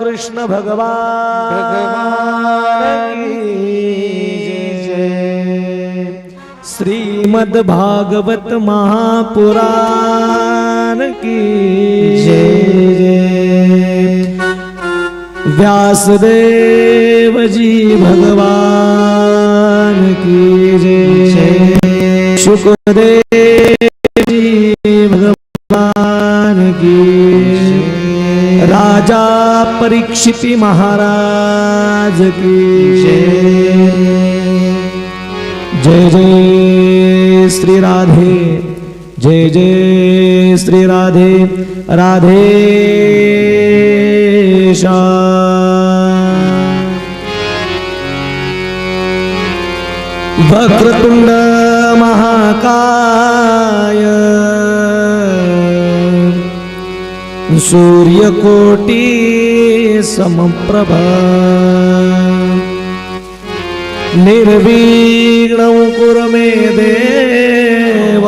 कृष्ण भगवान भगवान की जय। श्रीमद् भागवत महापुराण की जय। व्यासदेव जी भगवान की जय। शुक्रदेव परीक्षित महाराज की। जय जय श्री राधे जय जय श्री राधे राधे वक्रतुंड महाकाय। सूर्यकोटि समप्रभा। निर्विघ्नं कुरु मे देव।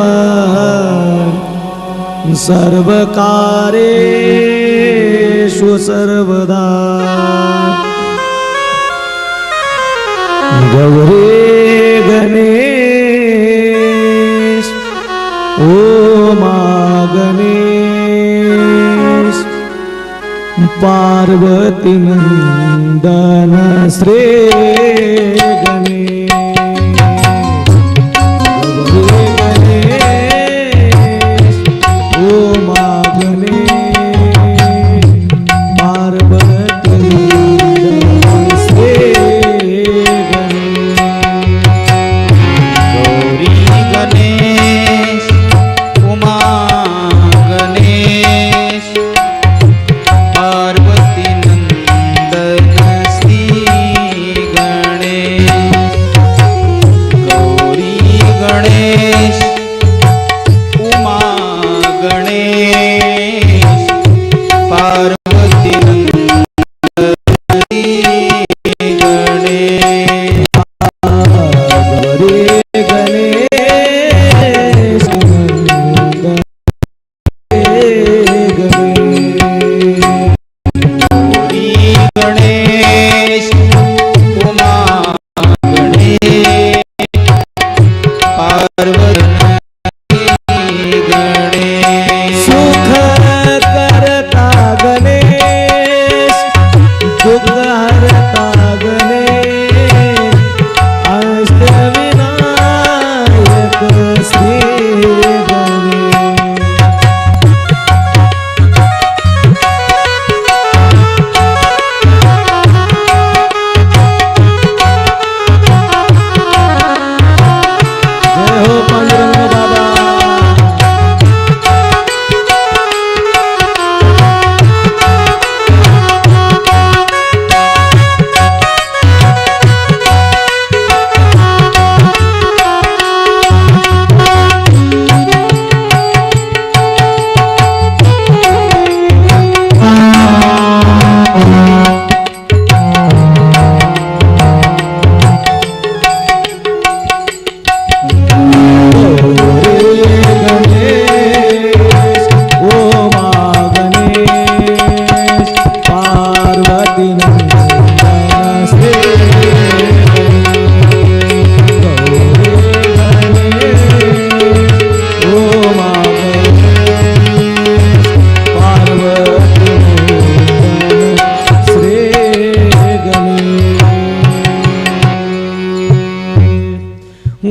सर्वकारेषु सर्वदा। गौरी पार्वती नंदन श्री गणेश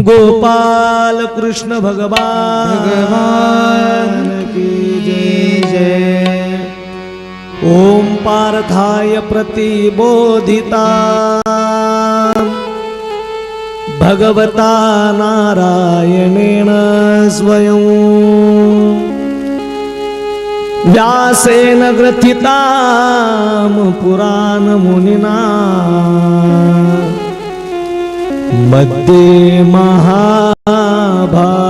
गोपाल कृष्ण भगवान। भगवान। पार्थाय प्रतिबोधिता। भगवता नारायणेन स्वयं। व्यासेन ग्रथितां पुराणमुनिना। मध्ये महाभारत